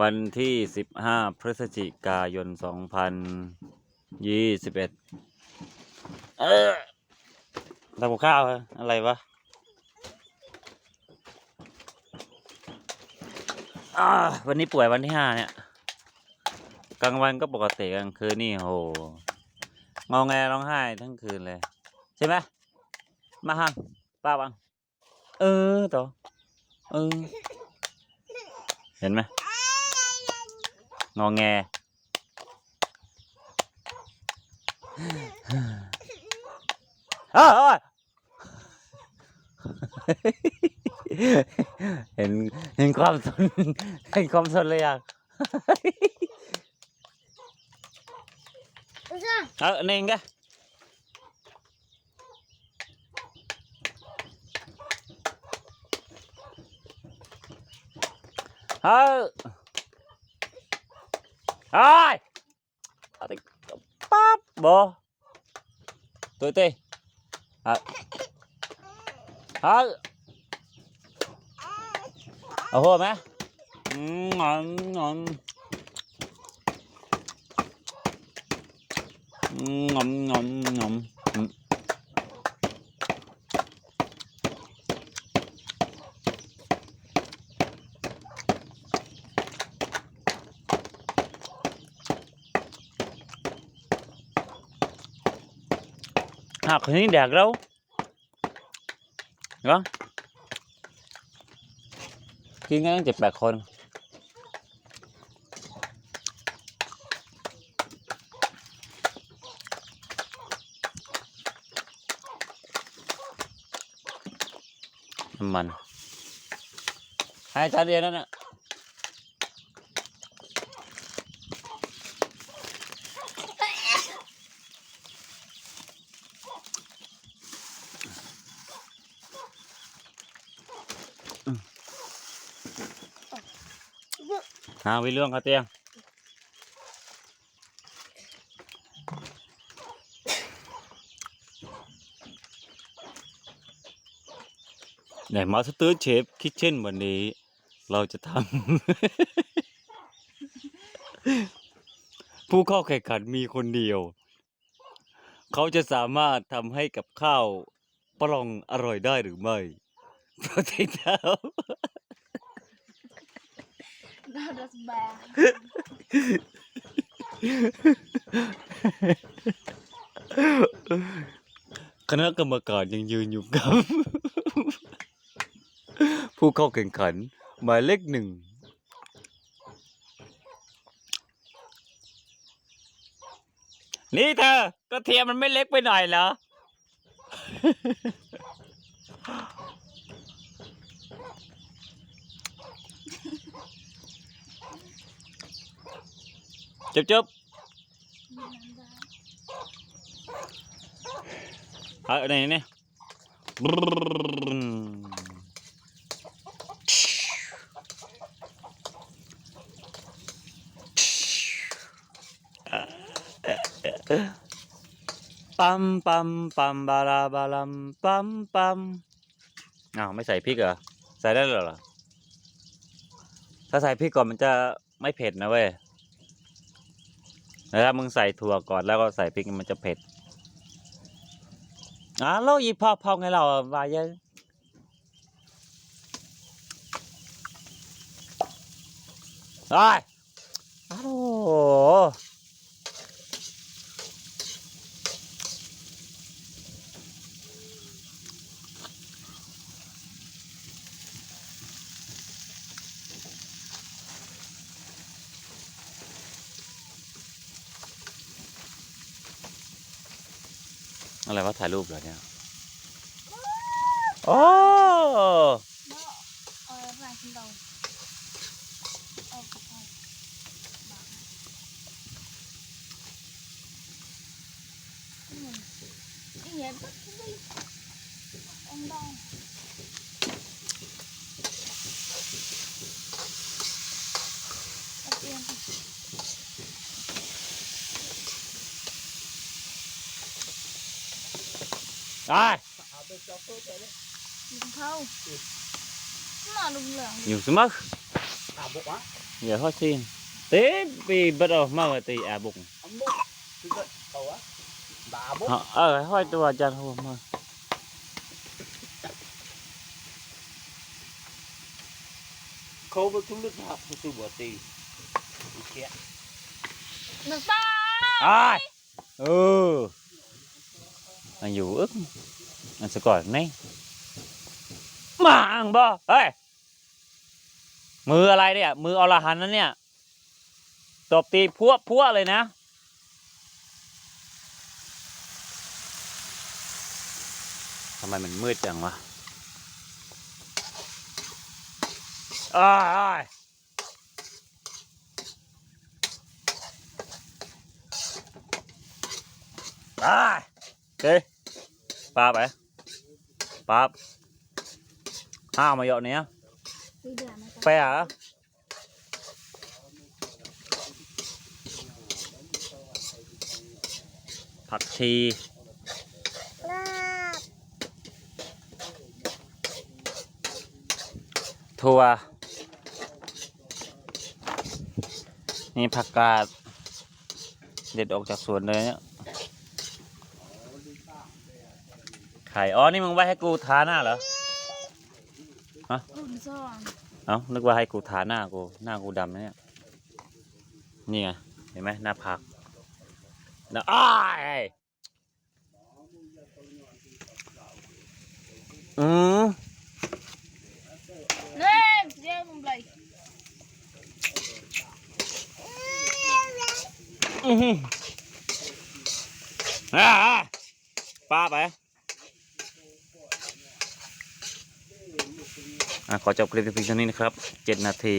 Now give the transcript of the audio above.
วันที่สิบห้าพฤศจิกายนสองพันยี่สิบเอ็ดเอทำกับข้าวเหรออะไรวะวันนี้ป่วยวันที่ห้าเนี่ย กลางวันก็ปกติกลางคืนนี่โหงอแงร้องไห้ทั้งคืนเลย ใช่ไหมมาฮังป้าบัง เออต่อเออ เห็นไหม งอแงเอ้อเห็นเห็นความสนเห็นความสนเลยอะเออนี่ไงเฮ้ย เฮ้ยเอาติปั๊บบอตัวเต้ หักนี้แดกแล้วเนกินกันตั้งเจ็ดแปดคนมันให้จานเดียวนั่นแหะ เรื่องเขาเตียงไหนมาสเตอร์เชฟคิทเช่นวันนี้ เราจะทำ ผู้เข้าแข่งขันมีคนเดียว เขาจะสามารถทำให้กับข้าวปลองอร่อยได้หรือไม่โปรตีนดา Nadas bad. คณะกรรมการยังยืนอยู่กับผู้เข้าแข่งขัน หมายเลขหนึ่งนี่เธอกระเทียมมันไม่เล็กไปหน่อยเหรอ จุ๊บจุ๊บเอาไหนเนี่ยปั๊มปั๊มปั๊มบาราบาลัมปั๊มปั๊มอ้าวไม่ใส่พริกเหรอ ใส่ได้เหรอ ถ้าใส่พริกก่อนมันจะไม่เผ็ดนะเว้ย แล้วถ้ามึงใส่ถั่วก่อนแล้วก็ใส่พริกมันจะเผ็ดอะเราอีพอพองให้เราวายเยอะไอ้อ้าว อะไรวะถ่ายรูปเหรอเนี่ยโอ้ No. Oh, right, no. Oh, oh. Cái gì bắt đi. rồi. Nhiều số mất. Giờ hết xin tiếp vì bắt đầu mơ thì à bụng. Ờ, ờ thôi, tôi vào chân không mơ khâu với chúng nước hợp học tôi bỏ tì được rồi. Ừ. หนึ่งสอง ai ừ anh dù ức anh sẽ gọi này mà ăn bò ê มืออะไรเนี่ย มืออรหันต์นะเนี่ยตบตีพัวพัวเลยนะ ทำไมมันมืดจังวะอ้ายอ้ายอ้ายเฮ้ ยปาไปปาบห้าวมาเยอะเนี้ยดีเดือดนะไปะผักชีลาบถั่วนี่ผักกาด เด็ดออกจากสวนเลยเนี่ย ไข่ อ๋อ นี่มึงไว้ให้กูทาหน้าเหรออุ่นซองเอ้า นึกว่าให้กูทาหน้ากู หน้ากูดำนะเนี่ย นี่ไง เห็นไหมหน้าผักหน้าอ้ายอืม เล่นเรียกมึงเลยอื้อหืออ่าอ่าป้าไป อะ ขอจบคลิปเพียงเท่านี้นะครับเจ็ดนาที